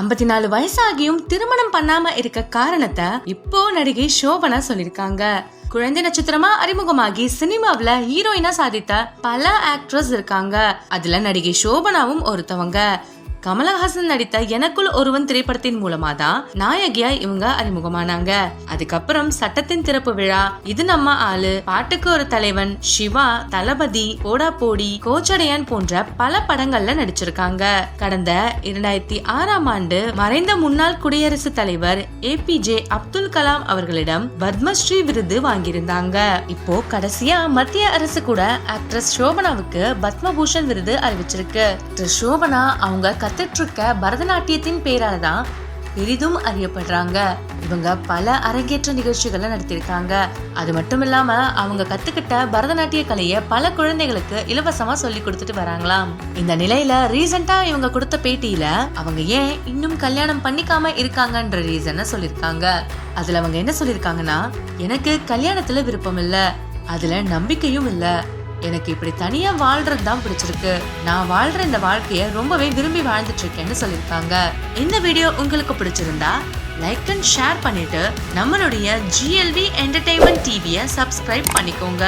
ஐம்பத்தி நாலு வயசாகியும் திருமணம் பண்ணாம இருக்க காரணத்தை இப்போ நடிகை சோபனா சொல்லிருக்காங்க. குழந்தை நட்சத்திரமா அறிமுகமாகி சினிமாவில ஹீரோயினா சாதித்த பல ஆக்ட்ரஸ் இருக்காங்க. அதுல நடிகை சோபனாவும் ஒருத்தவங்க. கமலஹாசன் நடித்த எனக்குள் ஒருவன் திரைப்படத்தின் மூலமா தான் நாயகியா இவங்க அறிமுகமானாங்க. அதுக்கப்புறம் சட்டத்தின் திறப்பு விழா. இது நம்ம ஆளு. பாட்டுக்கு ஒரு தலைவன். சிவா தளபதி போடா போடி கோச்சடையான் போன்ற பல படங்கள்ல நடிச்சிருக்காங்க. கடந்த இரண்டாயிரத்தி ஆறாம் ஆண்டு மறைந்த முன்னாள் குடியரசுத் தலைவர் ஏபிஜே அப்துல் கலாம் அவர்களிடம் பத்மஸ்ரீ விருது வாங்கியிருந்தாங்க. இப்போ கடைசியா மத்திய அரசு கூட ஆக்ட்ரஸ் சோபனாவுக்கு பத்மபூஷன் விருது அறிவிச்சிருக்கு. சோபனா அவங்க கற்றுட்ருக்க பரதநாட்டியத்தின் பேரால தான் பெரிதும் அறியப்படுறாங்க. இவங்க பல அரங்கேற்ற நிகழ்ச்சிகளை நடத்தியிருக்காங்க. அது மட்டும் இல்லாம அவங்க கத்துக்கிட்ட பரதநாட்டிய கலையை பல குழந்தைகளுக்கு இலவசமா சொல்லி கொடுத்துட்டு வராங்களாம். இந்த நிலையில ரீசெண்டா இவங்க கொடுத்த பேட்டியில அவங்க ஏன் இன்னும் கல்யாணம் பண்ணிக்காம இருக்காங்கன்ற ரீசனை சொல்லியிருக்காங்க. அதுல அவங்க என்ன சொல்லியிருக்காங்கன்னா எனக்கு கல்யாணத்துல விருப்பம் இல்ல. அதுல நம்பிக்கையும் இல்லை. எனக்கு இப்படி தனியா வாழ்றது தான் பிடிச்சிருக்கு. நான் வாழ்ற இந்த வாழ்க்கையை ரொம்பவே விரும்பி வாழ்ந்துட்டு இருக்கேன்னு சொல்லியிருக்காங்க. இந்த வீடியோ உங்களுக்கு பிடிச்சிருந்தா லைக் அண்ட் ஷேர் பண்ணிட்டு நம்மளுடைய ஜிஎல்வி என்டர்டைன்மெண்ட் டிவியை சப்ஸ்கிரைப் பண்ணிக்கோங்க.